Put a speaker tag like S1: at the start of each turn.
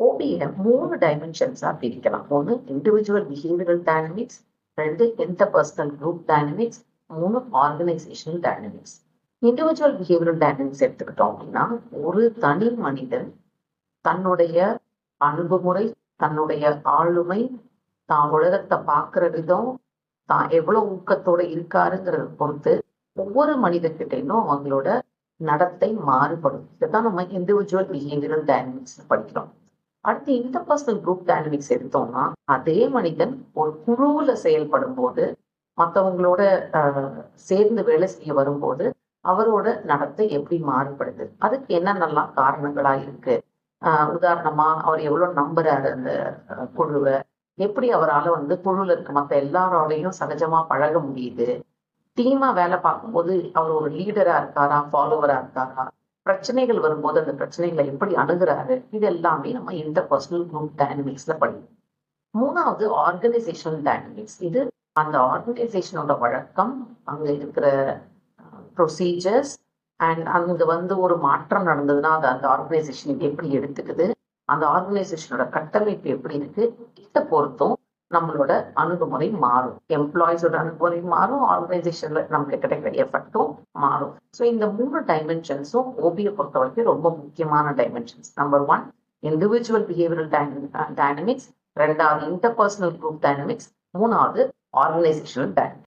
S1: ஓபிய மூணு டைமென்ஷன்ஸா பிரிக்கலாம். ஒன்று இண்டிவிஜுவல் பிஹேவியல் டைனமிக்ஸ் ரெண்டு இன்டர்பர்சனல் குரூப் டைனமிக்ஸ் மூணு organisational dynamics individual behavioural dynamics எடுத்துக்கிட்டோம் அப்படின்னா ஒரு தனி மனிதன் தன்னுடைய அணுகுமுறை தன்னுடைய ஆளுமை தான் உலகத்தை பார்க்குற விதம் தான் எவ்வளோ ஊக்கத்தோட இருக்காருங்கிறத பொறுத்து ஒவ்வொரு மனிதன்கிட்டையும் அவங்களோட நடத்தை மாறுபடும். இதுதான் நம்ம இண்டிவிஜுவல் பிஹேவியரல் டைனமிக்ஸ் படிக்கிறோம். அடுத்து இன்டர்பர்சனல் குரூப் டைனமிக்ஸ் எடுத்தோம்னா அதே மனிதன் ஒரு குழுவுல செயல்படும் போது மற்றவங்களோட சேர்ந்து வேலை செய்ய வரும்போது அவரோட நடத்தை எப்படி மாறுபடுது? அதுக்கு என்னென்னலாம் காரணங்களா இருக்கு? ஆஹ் உதாரணமா அவர் எவ்வளவு நம்புறாரு அந்த குழுவை? எப்படி அவரால் வந்து குழுல இருக்க மற்ற எல்லாரோடையும் சகஜமா பழக முடியுது? டீமா வேலை பார்க்கும்போது அவர் ஒரு லீடரா இருக்காரா ஃபாலோவரா இருக்காரா? பிரச்சனைகள் வரும்போது அந்த பிரச்சனைகளை எப்படி அணுகிறாரு இது எல்லாமே நம்ம இன்டர்பர்சனல் குரூப் டைனமிக்ஸ்ல படிக்கணும் மூணாவது ஆர்கனைசேஷனல் டைனமிக்ஸ் இது அந்த ஆர்கனைசேஷனோட வழக்கம். அங்கே இருக்கிற ப்ரொசீஜர்ஸ் அண்ட் அங்க வந்து ஒரு மாற்றம் நடந்ததுன்னா அது அந்த ஆர்கனைசேஷன் எப்படி எடுத்துக்குது அந்த ஆர்கனைசேஷனோட கட்டமைப்பு எப்படி இருக்கு இதை பொறுத்தும் நம்மளோட அணுகுமுறை மாறும். எம்ப்ளாயிஸோட அணுகுமுறை மாறும் ஆர்கனைசேஷன்ல நமக்கு கிடைக்கிற எஃபெக்டும் மாறும். ஸோ இந்த மூணு டைமென்ஷன்ஸும் ஓபியை பொறுத்த வரைக்கும் ரொம்ப முக்கியமான dimensions number one individual behavioural dynamics ரெண்டாவது இன்டர்பர்சனல் குரூப் டைனமிக்ஸ் மூணாவது ஆர்கனைசேஷனல் டைனமிக்ஸ்